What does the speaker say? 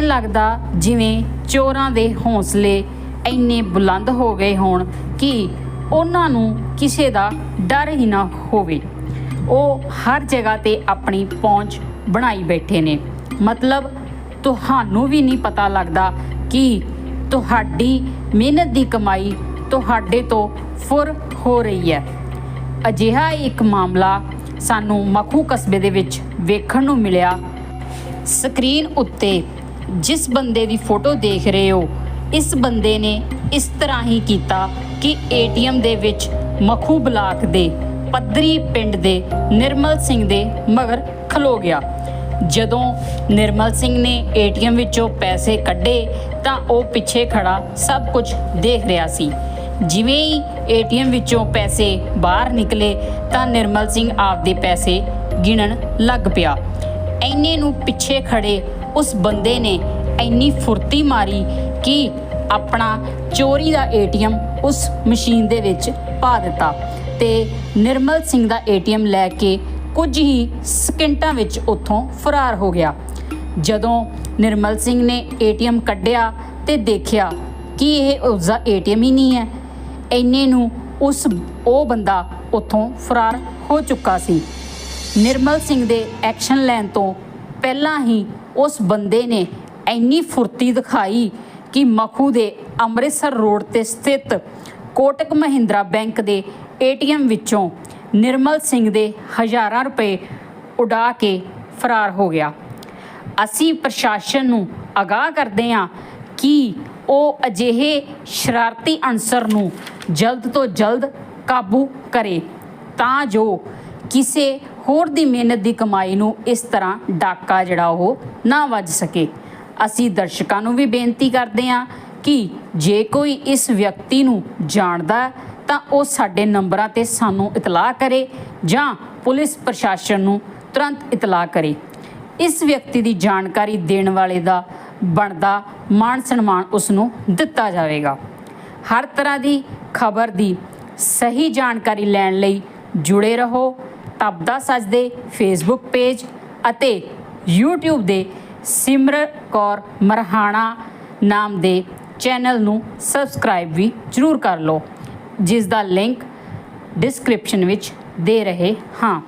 ਐਂ ਲੱਗਦਾ ਜਿਵੇਂ ਚੋਰਾਂ ਦੇ ਹੌਸਲੇ ਇੰਨੇ ਬੁਲੰਦ ਹੋ ਗਏ ਹੋਣ ਕਿ ਉਹਨਾਂ ਨੂੰ ਕਿਸੇ ਦਾ ਡਰ ਹੀ ਨਾ ਹੋਵੇ। ਉਹ ਹਰ ਜਗ੍ਹਾ ਤੇ ਆਪਣੀ ਪਹੁੰਚ ਬਣਾਈ ਬੈਠੇ ਨੇ। ਮਤਲਬ ਤੁਹਾਨੂੰ ਵੀ ਨਹੀਂ ਪਤਾ ਲੱਗਦਾ ਕਿ ਤੁਹਾਡੀ ਮਿਹਨਤ ਦੀ ਕਮਾਈ ਤੁਹਾਡੇ ਤੋਂ ਫੁਰ ਹੋ ਰਹੀ ਹੈ। ਅਜਿਹਾ ਇੱਕ ਮਾਮਲਾ ਸਾਨੂੰ ਮਖੂ ਕਸਬੇ ਦੇ ਵਿੱਚ ਵੇਖਣ ਨੂੰ ਮਿਲਿਆ। ਸਕਰੀਨ ਉੱਤੇ ਜਿਸ ਬੰਦੇ ਦੀ ਫੋਟੋ ਦੇਖ ਰਹੇ ਹੋ, ਇਸ ਬੰਦੇ ਨੇ ਇਸ ਤਰ੍ਹਾਂ ਹੀ ਕੀਤਾ ਕਿ ਏਟੀਐਮ ਦੇ ਵਿੱਚ ਮਖੂ ਬਲਾਕ ਦੇ ਪੱਧਰੀ ਪਿੰਡ ਦੇ ਨਿਰਮਲ ਸਿੰਘ ਦੇ ਮਗਰ ਖਲੋ ਗਿਆ। ਜਦੋਂ ਨਿਰਮਲ ਸਿੰਘ ਨੇ ਏਟੀਐਮ ਵਿੱਚੋਂ ਪੈਸੇ ਕੱਢੇ, ਤਾਂ ਉਹ ਪਿੱਛੇ ਖੜਾ ਸਭ ਕੁਝ ਦੇਖ ਰਿਹਾ ਸੀ। ਜਿਵੇਂ ਹੀ ਏਟੀਐਮ ਵਿੱਚੋਂ ਪੈਸੇ ਬਾਹਰ ਨਿਕਲੇ, ਤਾਂ ਨਿਰਮਲ ਸਿੰਘ ਆਪਦੇ ਪੈਸੇ ਗਿਣਨ ਲੱਗ ਪਿਆ। ਐਨੇ ਨੂੰ ਪਿੱਛੇ ਖੜੇ ਉਸ ਬੰਦੇ ਨੇ ਇੰਨੀ ਫੁਰਤੀ ਮਾਰੀ ਕਿ ਆਪਣਾ ਚੋਰੀ ਦਾ ਏਟੀਐਮ ਉਸ ਮਸ਼ੀਨ ਦੇ ਵਿੱਚ ਪਾ ਦਿੱਤਾ ਤੇ ਨਿਰਮਲ ਸਿੰਘ ਦਾ ਏਟੀਐਮ ਲੈ ਕੇ ਕੁਝ ਹੀ ਸਕਿੰਟਾਂ ਵਿੱਚ ਉੱਥੋਂ ਫਰਾਰ ਹੋ ਗਿਆ। ਜਦੋਂ ਨਿਰਮਲ ਸਿੰਘ ਨੇ ਏਟੀਐਮ ਕੱਢਿਆ ਤੇ ਦੇਖਿਆ ਕਿ ਇਹ ਉਸਦਾ ਏਟੀਐਮ ਹੀ ਨਹੀਂ ਹੈ, ਇੰਨੇ ਨੂੰ ਉਸ ਉਹ ਬੰਦਾ ਉੱਥੋਂ ਫਰਾਰ ਹੋ ਚੁੱਕਾ ਸੀ। ਨਿਰਮਲ ਸਿੰਘ ਦੇ ਐਕਸ਼ਨ ਲੈਣ ਤੋਂ ਪਹਿਲਾਂ ਹੀ ਉਸ ਬੰਦੇ ਨੇ ਇੰਨੀ ਫੁਰਤੀ ਦਿਖਾਈ ਕਿ ਮਖੂ ਦੇ ਅੰਮ੍ਰਿਤਸਰ ਰੋਡ ਤੇ ਸਥਿਤ ਕੋਟਕ ਮਹਿੰਦਰਾ ਬੈਂਕ ਦੇ ਏਟੀਐਮ ਵਿੱਚੋਂ ਨਿਰਮਲ ਸਿੰਘ ਦੇ ਹਜ਼ਾਰਾਂ ਰੁਪਏ ਉਡਾ ਕੇ ਫਰਾਰ ਹੋ ਗਿਆ। ਅਸੀਂ ਪ੍ਰਸ਼ਾਸਨ ਨੂੰ ਅਗਾਹ ਕਰਦੇ ਹਾਂ ਕਿ ਉਹ ਅਜਿਹੇ ਸ਼ਰਾਰਤੀ ਅਨਸਰ ਨੂੰ ਜਲਦ ਤੋਂ ਜਲਦ ਕਾਬੂ ਕਰੇ ਤਾਂ ਜੋ ਕਿਸੇ ਹੋਰ ਦੀ ਮਿਹਨਤ ਦੀ ਕਮਾਈ ਨੂੰ ਇਸ ਤਰ੍ਹਾਂ ਡਾਕਾ ਜਿਹੜਾ ਉਹ ਨਾ ਵੱਜ ਸਕੇ। ਅਸੀਂ ਦਰਸ਼ਕਾਂ ਨੂੰ ਵੀ ਬੇਨਤੀ ਕਰਦੇ ਹਾਂ ਕਿ ਜੇ ਕੋਈ ਇਸ ਵਿਅਕਤੀ ਨੂੰ ਜਾਣਦਾ ਤਾਂ ਉਹ ਸਾਡੇ ਨੰਬਰਾਂ ਤੇ ਸਾਨੂੰ ਇਤਲਾਹ ਕਰੇ ਜਾਂ ਪੁਲਿਸ ਪ੍ਰਸ਼ਾਸਨ ਨੂੰ ਤੁਰੰਤ ਇਤਲਾਹ ਕਰੇ। ਇਸ ਵਿਅਕਤੀ ਦੀ ਜਾਣਕਾਰੀ ਦੇਣ ਵਾਲੇ ਦਾ ਬਣਦਾ ਮਾਣ ਸਨਮਾਨ ਉਸ ਨੂੰ ਦਿੱਤਾ ਜਾਵੇਗਾ। ਹਰ ਤਰ੍ਹਾਂ ਦੀ ਖਬਰ ਦੀ ਸਹੀ ਜਾਣਕਾਰੀ ਲੈਣ ਲਈ ਜੁੜੇ ਰਹੋ। ਤਬਦਾ ਸੱਚ ਦੇ ਫੇਸਬੁੱਕ ਪੇਜ ਅਤੇ YouTube ਦੇ ਸਿਮਰ ਕੌਰ ਮਰਹਾਣਾ ਨਾਮ ਦੇ ਚੈਨਲ ਨੂੰ ਸਬਸਕ੍ਰਾਈਬ ਵੀ ਜ਼ਰੂਰ ਕਰ ਲਓ, ਜਿਸ ਦਾ ਲਿੰਕ ਡਿਸਕ੍ਰਿਪਸ਼ਨ ਵਿੱਚ ਦੇ ਰਹੇ ਹਾਂ।